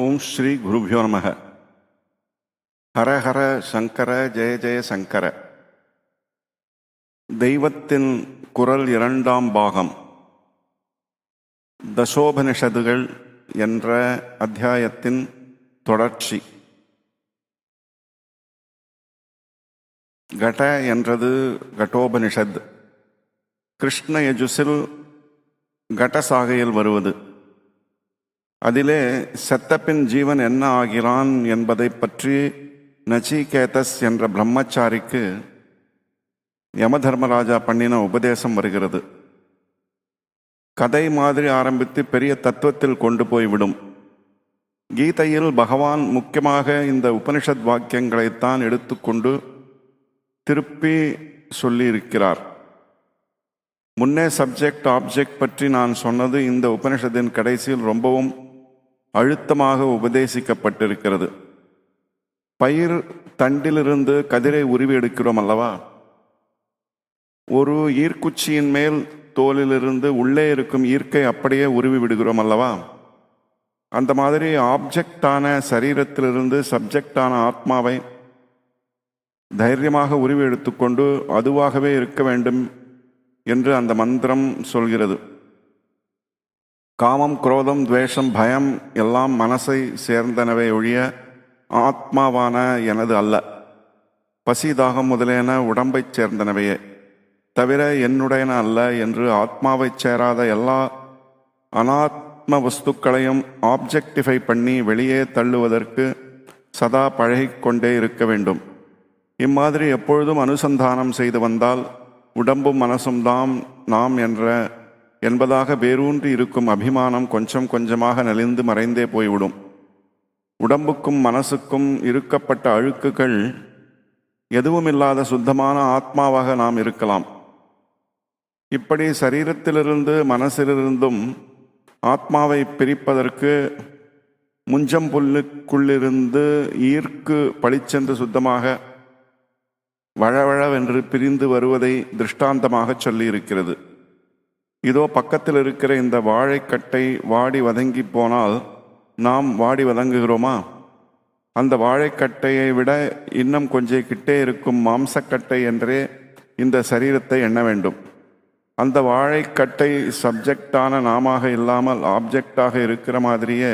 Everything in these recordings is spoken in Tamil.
ஓம் ஸ்ரீ குருபியோ நமக. ஹர ஹர சங்கர ஜெய ஜெய சங்கர. தெய்வத்தின் குரல் இரண்டாம் பாகம். தசோபனிஷதுகள் என்ற அத்தியாயத்தின் தொடர்ச்சி. கட என்றது கட்டோபனிஷத். கிருஷ்ண யஜுசில் கடசாகையில் வருவது. அதிலே செத்தப்பின் ஜீவன் என்ன ஆகிறான் என்பதை பற்றி நச்சிகேதஸ் என்ற பிரம்மச்சாரிக்கு யமதர்மராஜா பண்ணின உபதேசம் வருகிறது. கதை மாதிரி ஆரம்பித்து பெரிய தத்துவத்தில் கொண்டு போய்விடும். கீதையில் பகவான் முக்கியமாக இந்த உபனிஷத் வாக்கியங்களைத்தான் எடுத்துக்கொண்டு திருப்பி சொல்லியிருக்கிறார். முன்னே சப்ஜெக்ட் ஆப்ஜெக்ட் பற்றி நான் சொன்னது இந்த உபனிஷத்தின் கடைசியில் ரொம்பவும் அழுத்தமாக உபதேசிக்கப்பட்டிருக்கிறது. பயிர் தண்டிலிருந்து கதிரை உருவி எடுக்கிறோம் அல்லவா? ஒரு ஈர்க்குச்சியின் மேல் தோலிலிருந்து உள்ளே இருக்கும் ஈர்க்கை அப்படியே உருவி விடுகிறோம் அல்லவா? அந்த மாதிரி ஆப்ஜெக்டான சரீரத்திலிருந்து சப்ஜெக்டான ஆத்மாவை தைரியமாக உருவி எடுத்துக்கொண்டு அதுவாகவே இருக்க வேண்டும் என்று அந்த மந்திரம் சொல்கிறது. காமம் குரோதம் துவேஷம் பயம் எல்லாம் மனசை சேர்ந்தனவே ஒழிய ஆத்மாவான எனது அல்ல. பசி தாகம் முதலியன உடம்பைச் சேர்ந்தனவையே. தவிர என்னுடையன அல்ல என்று ஆத்மாவைச் சேராத எல்லா அனாத்ம வஸ்துக்களையும் ஆப்ஜெக்டிஃபை பண்ணி வெளியே தள்ளுவதற்கு சதா பழகிக்கொண்டே இருக்க வேண்டும். இம்மாதிரி எப்பொழுதும் அனுசந்தானம் செய்து வந்தால் உடம்பும் மனசும் தாம் நாம் என்ற என்பதாக வேரூன்றி இருக்கும் அபிமானம் கொஞ்சம் கொஞ்சமாக நலிந்து மறைந்தே போய்விடும். உடம்புக்கும் மனசுக்கும் இருக்கப்பட்ட அழுக்குகள் எதுவும் இல்லாத சுத்தமான ஆத்மாவாக நாம் இருக்கலாம். இப்படி சரீரத்திலிருந்து மனசிலிருந்தும் ஆத்மாவை பிரிப்பதற்கு முஞ்சம் புல்லுக்குள்ளிருந்து ஈர்க்கு பளிச்சென்று சுத்தமாக வழவழவென்று பிரிந்து வருவதை திருஷ்டாந்தமாக சொல்லியிருக்கிறது. இதோ பக்கத்தில் இருக்கிற இந்த வாழைக்கட்டை வாடி வதங்கி போனால் நாம் வாடி வதங்குகிறோமா? அந்த வாழைக்கட்டையை விட இன்னும் கொஞ்சம் கிட்டே இருக்கும் மாம்சக்கட்டை என்றே இந்த சரீரத்தை எண்ண வேண்டும். அந்த வாழைக்கட்டை சப்ஜெக்டான நாமாக இல்லாமல் ஆப்ஜெக்டாக இருக்கிற மாதிரியே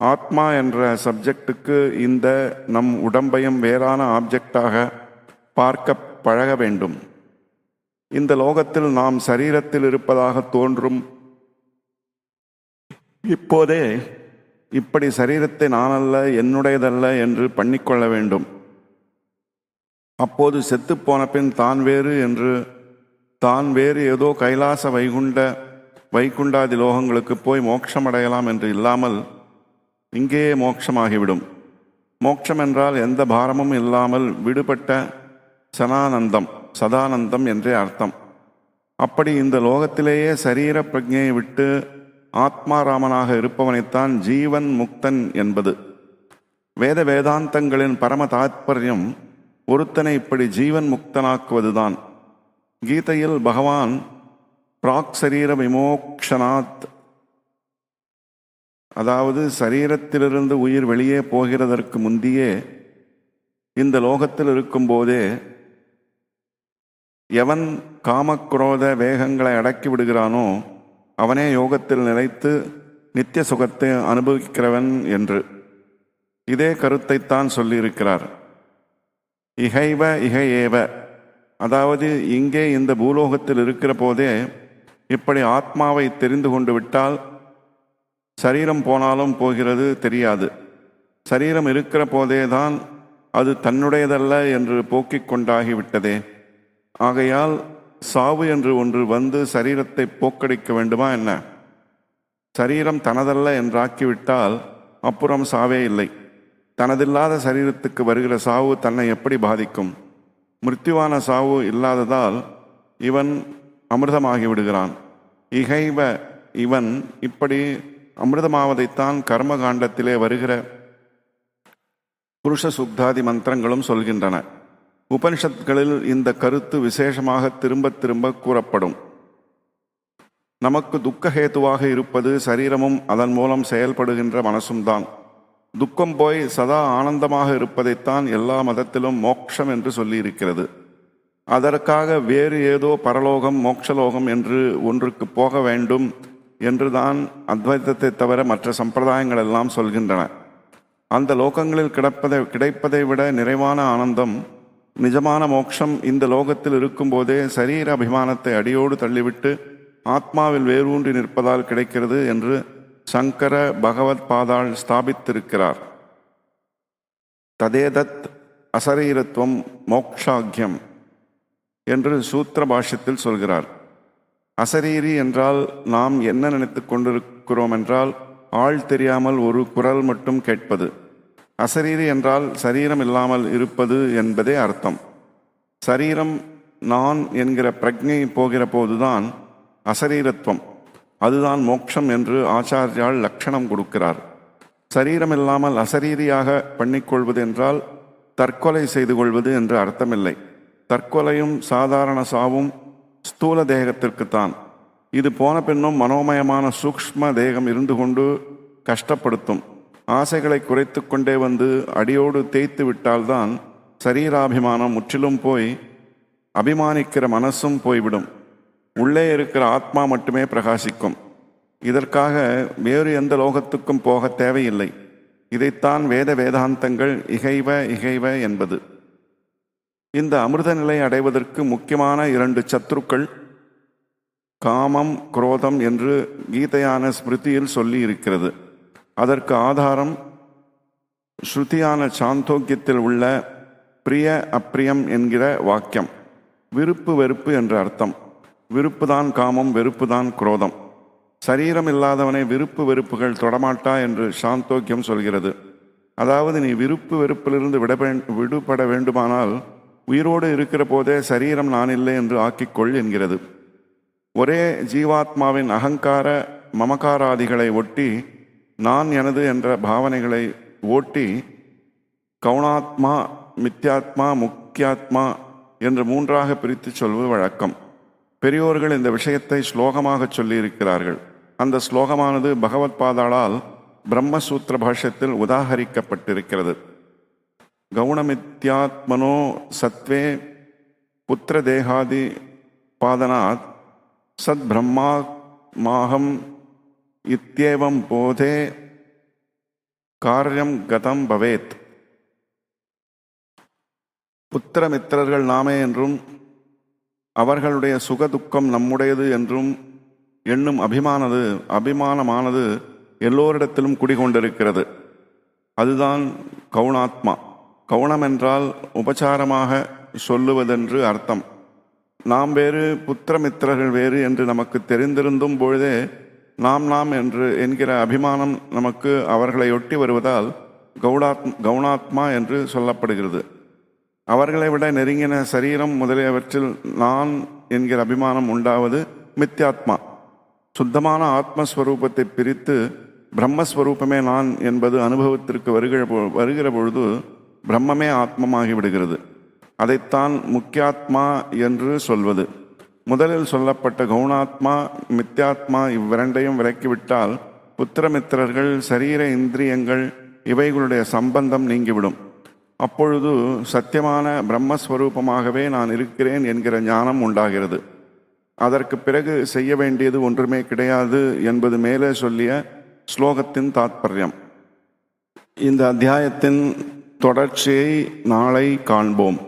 ஆத்மா என்ற சப்ஜெக்டுக்கு இந்த நம் உடம்பையும் வேறான ஆப்ஜெக்டாக பார்க்க பழக வேண்டும். இந்த லோகத்தில் நாம் சரீரத்தில் இருப்பதாக தோன்றும். இப்போதே இப்படி சரீரத்தை நானல்ல என்னுடையதல்ல என்று பண்ணிக்கொள்ள வேண்டும். அப்போது செத்துப்போன பின் தான் வேறு என்று தான் வேறு ஏதோ கைலாச வைகுண்ட வைகுண்டாதி லோகங்களுக்கு போய் மோட்சம் அடையலாம் என்று இல்லாமல் இங்கேயே மோட்சமாகிவிடும். மோட்சம் என்றால் எந்த பாரமும் இல்லாமல் விடுபட்ட சனானந்தம் சதானந்தம் என்றே அர்த்தம். அப்படி இந்த லோகத்திலேயே சரீர பிரஜையை விட்டு ஆத்மாராமனாக இருப்பவனைத்தான் ஜீவன் முக்தன் என்பது. வேத வேதாந்தங்களின் பரம தாத்பரியம் ஒருத்தனை இப்படி ஜீவன் முக்தனாக்குவதுதான். கீதையில் பகவான் பிராக் சரீர விமோக்ஷனாத் அதாவது சரீரத்திலிருந்து உயிர் வெளியே போகிறதற்கு முந்தியே இந்த லோகத்தில் இருக்கும்போதே எவன் காமக்ரோத வேகங்களை அடக்கி விடுகிறானோ அவனே யோகத்தில் நிலைத்து நித்திய சுகத்தை அனுபவிக்கிறவன் என்று. இதே கருத்தைத்தான் சொல்லியிருக்கிறார். இகைவ இகை ஏவ அதாவது இங்கே இந்த பூலோகத்தில் இருக்கிற போதே இப்படி ஆத்மாவை தெரிந்து கொண்டு விட்டால் சரீரம் போனாலும் போகிறது தெரியாது. சரீரம் இருக்கிற போதே தான் அது தன்னுடையதல்ல என்று போக்கிக் கொண்டாகிவிட்டதே ஆகையால் சாவு என்று ஒன்று வந்து சரீரத்தை போக்கடிக்க வேண்டுமா என்ன? சரீரம் தனதல்ல என்றாக்கிவிட்டால் அப்புறம் சாவே இல்லை. தனதில்லாத சரீரத்துக்கு வருகிற சாவு தன்னை எப்படி பாதிக்கும்? மிருத்யுவான சாவு இல்லாததால் இவன் அமிர்தமாகி விடுகிறான் இகைவ இவன் இப்படி அமிர்தமாவதைத்தான் கர்மகாண்டத்திலே வருகிற புருஷ சுக்தாதி மந்திரங்களும் சொல்கின்றன. உபனிஷத்களில் இந்த கருத்து விசேஷமாக திரும்ப திரும்ப கூறப்படும். நமக்கு துக்கஹேதுவாக இருப்பது சரீரமும் அதன் மூலம் செயல்படுகின்ற மனசும் தான் துக்கம் போய் சதா ஆனந்தமாக இருப்பதைத்தான் எல்லா மதத்திலும் மோட்சம் என்று சொல்லியிருக்கிறது. அதற்காக வேறு ஏதோ பரலோகம் மோட்சலோகம் என்று ஒன்றுக்கு போக வேண்டும் என்றுதான் அத்வைதத்தை தவிர மற்ற சம்பிரதாயங்கள் எல்லாம் சொல்கின்றன. அந்த லோகங்களில் கிடப்பதை கிடைப்பதை விட நிறைவான ஆனந்தம் நிஜமான மோட்சம் இந்த லோகத்தில் இருக்கும்போதே சரீர அபிமானத்தை அடியோடு தள்ளிவிட்டு ஆத்மாவில் வேரூன்றி நிற்பதால் கிடைக்கிறது என்று சங்கர பகவத் பாதாள் ஸ்தாபித்திருக்கிறார். ததேதத் அசரீரத்துவம் மோக்ஷாக்கியம் என்று சூத்திர பாஷ்யத்தில் சொல்கிறார். அசரீரி என்றால் நாம் என்ன நினைத்து கொண்டிருக்கிறோம் என்றால் ஆள் தெரியாமல் ஒரு குரல் மட்டும் கேட்பது. அசரீரி என்றால் சரீரம் இல்லாமல் இருப்பது என்பதே அர்த்தம். சரீரம் நான் என்கிற பிரஜை போகிற போதுதான் அசரீரத்துவம். அதுதான் மோட்சம் என்று ஆச்சாரியால் லட்சணம் கொடுக்கிறார். சரீரம் இல்லாமல் அசரீரியாக பண்ணிக்கொள்வது என்றால் தற்கொலை செய்து கொள்வது என்று அர்த்தமில்லை. தற்கொலையும் சாதாரண சாவும் ஸ்தூல தேகத்திற்குத்தான். இது போன பின்னும் மனோமயமான சூக்ஷ்ம தேகம் இருந்து கொண்டு கஷ்டப்படுத்தும். ஆசைகளை குறைத்து கொண்டே வந்து அடியோடு தேய்த்து விட்டால்தான் சரீராபிமானம் முற்றிலும் போய் அபிமானிக்கிற மனசும் போய்விடும். உள்ளே இருக்கிற ஆத்மா மட்டுமே பிரகாசிக்கும். இதற்காக வேறு எந்த லோகத்துக்கும் போக தேவையில்லை. இதைத்தான் வேத வேதாந்தங்கள் இகைவ இகைவ என்பது. இந்த அமிர்த நிலை அடைவதற்கு முக்கியமான இரண்டு சத்துருக்கள் காமம் குரோதம் என்று கீதையான ஸ்மிருதியில் சொல்லி இருக்கிறது அதற்கு ஆதாரம் ஸ்ருதியான சாந்தோக்கியத்தில் உள்ள பிரிய அப்பிரியம் என்கிற வாக்கியம். விருப்பு வெறுப்பு என்ற அர்த்தம். விருப்புதான் காமம் வெறுப்புதான் குரோதம். சரீரம் இல்லாதவனை விருப்பு வெறுப்புகள் தொடமாட்டா என்று சாந்தோக்கியம் சொல்கிறது. அதாவது நீ விருப்பு வெறுப்பிலிருந்து விட விடுபட வேண்டுமானால் உயிரோடு இருக்கிற போதே சரீரம் நான் இல்லை என்று ஆக்கிக்கொள் என்கிறது. ஒரே ஜீவாத்மாவின் அகங்கார மமகாராதிகளை ஒட்டி நான் எனது என்ற பாவனைகளை ஓட்டி கவுனாத்மா மித்யாத்மா முக்கியாத்மா என்று மூன்றாக பிரித்து சொல்வது வழக்கம். பெரியோர்கள் இந்த விஷயத்தை ஸ்லோகமாக சொல்லியிருக்கிறார்கள். அந்த ஸ்லோகமானது பகவத் பாதாளால் பிரம்மசூத்திர பாஷ்யத்தில் உதாகரிக்கப்பட்டிருக்கிறது. கவுணமித்யாத்மனோ சத்வே புத்திர தேகாதி பாதனாத் சத் பிரம்மா மாகம் இத்தியேவம் போதே காரியம் கதம் பவேத். புத்திரமித்திரர்கள் நாமே என்றும் அவர்களுடைய சுகதுக்கம் நம்முடையது என்றும் எண்ணும் அபிமானது அபிமானமானது எல்லோரிடத்திலும் குடிகொண்டிருக்கிறது. அதுதான் கவுணாத்மா. கவுணம் என்றால் உபச்சாரமாக சொல்லுவதென்று அர்த்தம். நாம் வேறு புத்திரமித்திரர்கள் வேறு என்று நமக்கு தெரிந்திருந்தும் பொழுதே நாம் நாம் என்று என்கிற அபிமானம் நமக்கு அவர்களை ஒட்டி வருவதால் கவுடாத் கவுனாத்மா என்று சொல்லப்படுகிறது. அவர்களை விட நெருங்கின சரீரம் முதலியவற்றில் நான் என்கிற அபிமானம் உண்டாவது மித்யாத்மா. சுத்தமான ஆத்மஸ்வரூபத்தை பிரித்து பிரம்மஸ்வரூபமே நான் என்பது அனுபவத்திற்கு வருகிற வருகிற பொழுது பிரம்மமே ஆத்மமாகி விடுகிறது. அதைத்தான் முக்கியாத்மா என்று சொல்வது. முதலில் சொல்லப்பட்ட கவுனாத்மா மித்யாத்மா இவ்விரண்டையும் விலக்கிவிட்டால் புத்திரமித்திரர்கள் சரீர இந்திரியங்கள் இவைகளுடைய சம்பந்தம் நீங்கிவிடும். அப்பொழுது சத்தியமான பிரம்மஸ்வரூபமாகவே நான் இருக்கிறேன் என்கிற ஞானம் உண்டாகிறது. அதற்கு பிறகு செய்ய வேண்டியது ஒன்றுமே கிடையாது என்பது மேலே சொல்லிய ஸ்லோகத்தின் தாத்பரியம். இந்த அத்தியாயத்தின் தொடர்ச்சியை நாளை காண்போம்.